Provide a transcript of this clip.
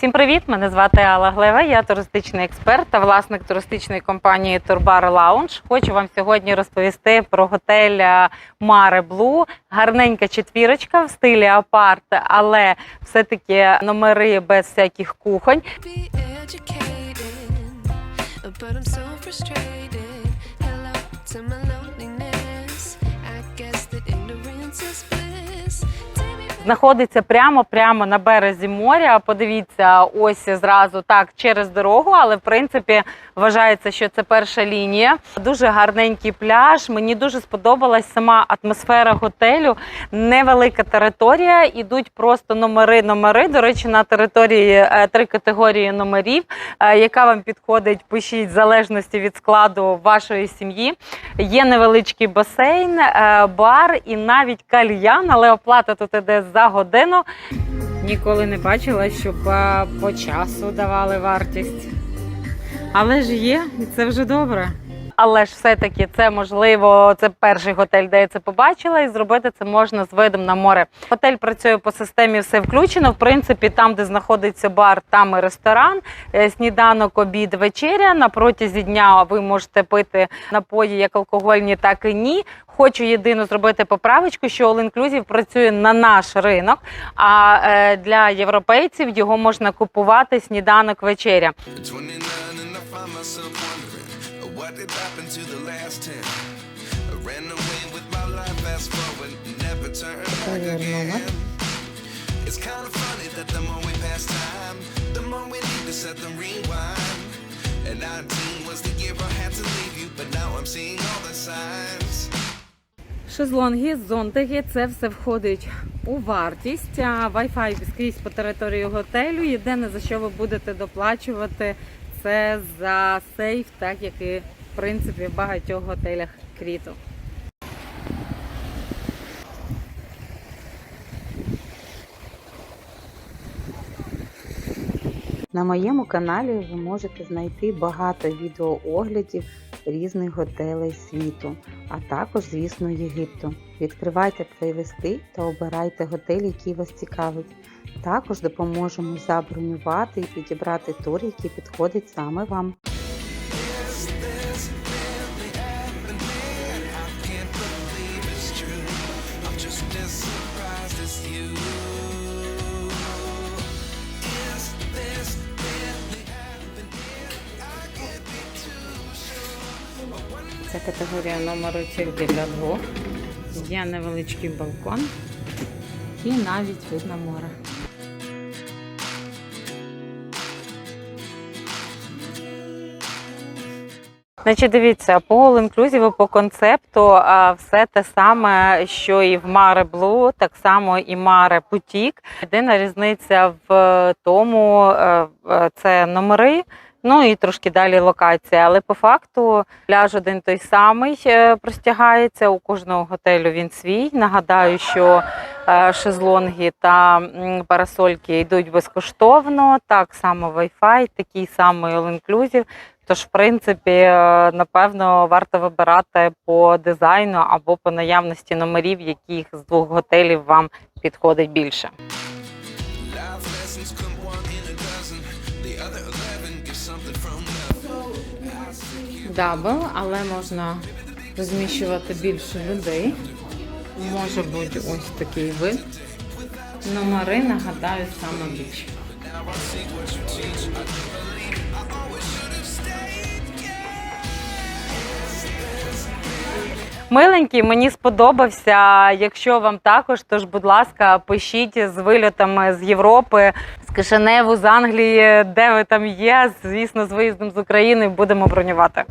Всім привіт! Мене звати Алла Глева. Я туристичний експерт та власник туристичної компанії Турбар Лаунж. Хочу вам сьогодні розповісти про готель е, Маре Блу. Гарненька четвірочка в стилі апарт, але все-таки номери без всяких кухонь. Знаходиться прямо прямо на березі моря. Подивіться, ось зразу так через дорогу, але в принципі вважається, що це перша лінія. Дуже гарненький пляж. Мені дуже сподобалась сама атмосфера готелю. Невелика територія. Ідуть просто номери. Номери. До речі, на території е, три категорії номерів. Е, Яка вам підходить, пишіть в залежності від складу вашої сім'ї. Є невеличкий басейн, е, бар і навіть кальян, але оплата тут іде за годину. Ніколи не бачила, щоб е, по часу давали вартість. Але ж є, і це вже добре. Але ж все-таки це можливо, це перший готель, де я це побачила, і зробити це можна з видом на море. Готель працює по системі все включено. В принципі, там, де знаходиться бар, там і ресторан, Е, сніданок, обід, вечеря. На протязі дня ви можете пити напої як алкогольні, так і ні. Хочу єдино зробити поправочку, що All Inclusive працює на наш ринок, а е, для європейців його можна купувати сніданок вечеря. 29 and I find myself wondering uh, what did happen to the last 10. I ran away with my life, fast forward, never turn back again. It's kind of funny that the more we pass time, the more we need to set them rewind. And 19 was the year I had to leave you, but now I'm seeing all the signs. Шезлонги, зонтики, це все входить у вартість. Wi-Fi скрізь по території готелю. Єдине за що ви будете доплачувати, це за сейф, так як і принципі в багатьох готелях Кріту. На моєму каналі ви можете знайти багато відеооглядів різних готелей світу, а також, звісно, Єгипту. Відкривайте плейлисти та обирайте готель, який вас цікавить. Також допоможемо забронювати і підібрати тур, який підходить саме вам. Це категорія номеру тільки для двох. Є невеличкий балкон і навіть вид на море. Значить, дивіться, по All Inclusive, по концепту все те саме, що і в Mare Blue, так само і Mare Boutique. Єдина різниця в тому, е, е, це номери. Ну і трошки далі локація. Але по факту пляж один той самий е, простягається. У кожного готелю він свій. Нагадаю, що е, шезлонги та парасольки йдуть безкоштовно. Так само Wi-Fi, такий самий all-inclusive. Тож, в принципі, е, напевно, варто вибирати по дизайну або по наявності номерів, яких з двох готелів вам підходить більше. Дабл, але можна розміщувати більше людей. Може бути ось такий вид. Номери, нагадаю, саме більше. Миленький, мені сподобався. Якщо вам також, тож, будь ласка, пишіть з вильотами з Європи, з Кишиневу, з Англії, де ви там є. Звісно, з виїздом з України будемо бронювати.